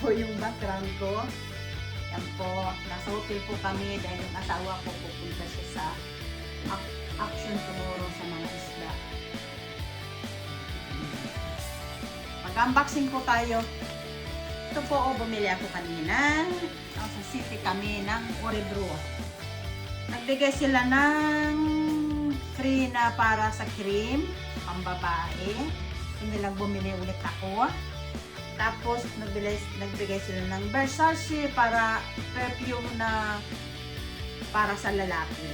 po yung background ko. Yan po, nasa hotel po kami dahil yung asawa ko pupunta siya sa ac- action tomorrow sa mga isla. Mag-unboxing po tayo. Ito po, oh, bumili ako kanina. Sa city kami ng Orebro. Nagbigay sila ng free na para sa cream, pambabae. Hindi lang bumili ulit ako. Tapos, nagbigay, nagbigay sila ng Versace para perfume na para sa lalaki.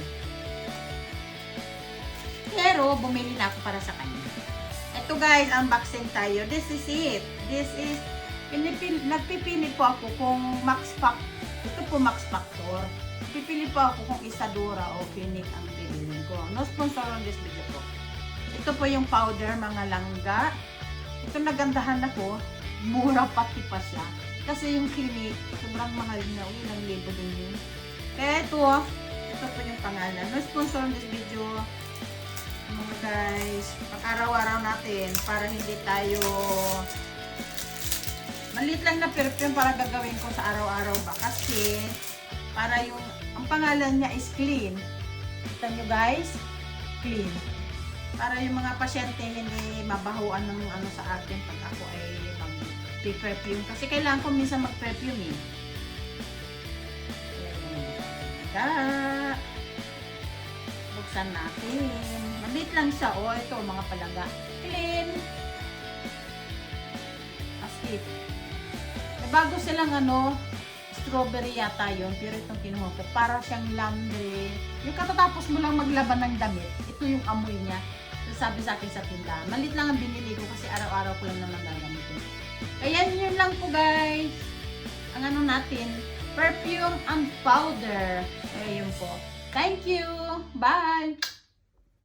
Pero, bumili na ako para sa kanya. Ito guys, unboxing tayo. This is it. This is, pinipil, nagpipili po ako kung Max Pack, ito po Max Factor. Pipili po ako kung Isadora o Phoenix ang bibilin ko. No sponsor on this video po. Ito po yung powder, mga langga. Ito nagandahan ako. Mura pati pa siya. Kasi yung clinic, sobrang mahal na. Ilang libo din yun. Kaya ito, ito po yung pangalan. No sponsor on this video. Mga guys, pag-araw-araw natin para hindi tayo maliit lang na perfume para gagawin ko sa araw-araw ba kasi para yung ang pangalan niya is clean. Kita nyo guys? Clean. Para yung mga pasyente hindi mabahuan ng ano sa akin pag ako ay mag-perfume. Kasi kailangan ko minsan mag-perfume eh. Ka. Buksan natin. Maliit lang siya. O, ito mga palaga. Clean. Asip. May bago silang ano, strawberry yata yun, pero itong kinuha ko, para siyang laundry. Yung katatapos mo lang maglaban ng damit, ito yung amoy niya. Sabi sa akin sa tindahan. Malit lang ang binili ko kasi araw-araw ko lang naman gagamitin. Kaya yun lang po guys. Ang ano natin, perfume and powder. Kaya po. Thank you! Bye!